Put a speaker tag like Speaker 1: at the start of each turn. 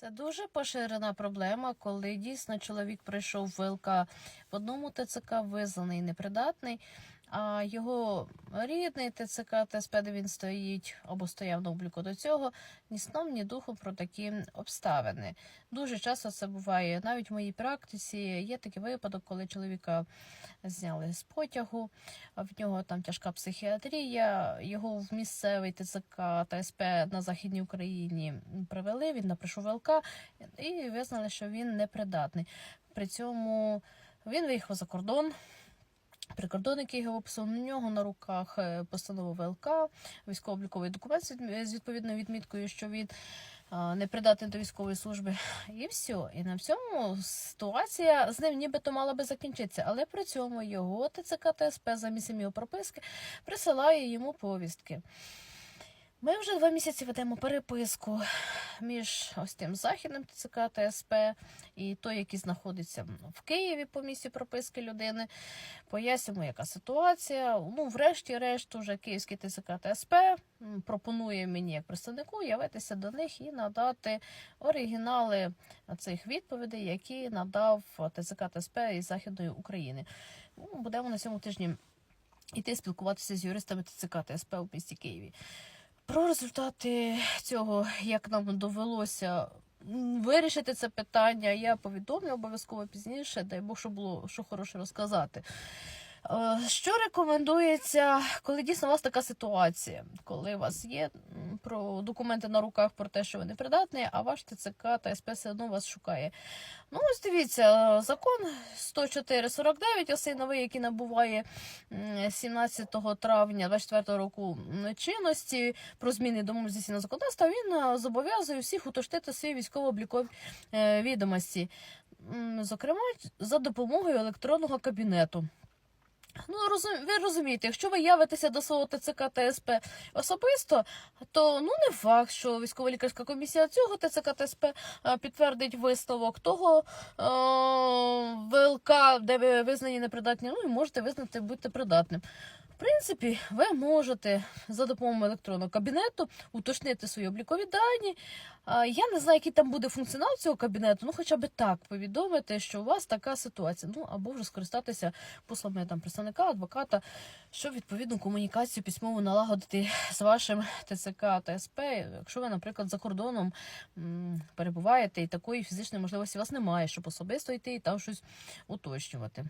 Speaker 1: Це дуже поширена проблема, коли дійсно чоловік прийшов в в одному ТЦК визнаний непридатний, а його рідний ТЦК ТСП, де він стоїть або стояв на обліку до цього, ні сном, ні духом про такі обставини. Дуже часто це буває. Навіть в моїй практиці є такий випадок, коли чоловіка зняли з потягу, в нього там тяжка психіатрія. Його в місцевий ТЦК та СП на Західній Україні привели. Він прийшов ВЛК і визнали, що він непридатний. При цьому він виїхав за кордон. Прикордонники його виписали на нього на руках постанова постанову ВЛК, військово-обліковий документ з відповідною відміткою, що він не непридатний до військової служби. І все. І на всьому ситуація з ним нібито мала би закінчитися. Але при цьому його ТЦК ТСП замість його прописки присилає йому повістки. Ми вже два місяці ведемо переписку між ось тим західним ТЦК ТСП і той, який знаходиться в Києві по місці прописки людини. Пояснюємо, яка ситуація. Ну, врешті-решт, уже Київський ТЦК ТСП пропонує мені як представнику явитися до них і надати оригінали цих відповідей, які надав ТЦК ТСП із Західної України. Ну, Будемо на цьому тижні йти спілкуватися з юристами ТЦК ТСП у місті Києві. Про результати цього, як нам довелося вирішити це питання, я повідомлю обов'язково пізніше, дай Бог, що було що хороше розказати. Е, Що рекомендується, коли дійсно у вас така ситуація, коли у вас є про документи на руках про те, що ви не придатні, а ваш ТЦК та СП все одно вас шукає. Ну, ось дивіться, е, закон 104.49, ось цей новий, який набуває м, 17 травня 24 року чинності про зміни до мобілізаційного законодавства, він е, зобов'язує всіх уточнити свої військово-облікові відомості, зокрема за допомогою електронного кабінету. Ну, розум- ви розумієте, якщо ви явитеся до свого ТЦК ТСП особисто, то ну не факт, що військово-лікарська комісія цього ТЦК ТСП е, підтвердить висновок того е, ВЛК, де ви визнані непридатні, ну і можете визнати бути придатним. Принципі, ви можете за допомогою електронного кабінету уточнити свої облікові дані. Я не знаю, який там буде функціонал цього кабінету, ну хоча б так повідомити, що у вас така ситуація. Ну або вже скористатися послами там представника, адвоката, щоб відповідну комунікацію письмово налагодити з вашим ТЦК та СП. Якщо ви, наприклад, за кордоном перебуваєте і такої фізичної можливості у вас немає, щоб особисто йти і там щось уточнювати.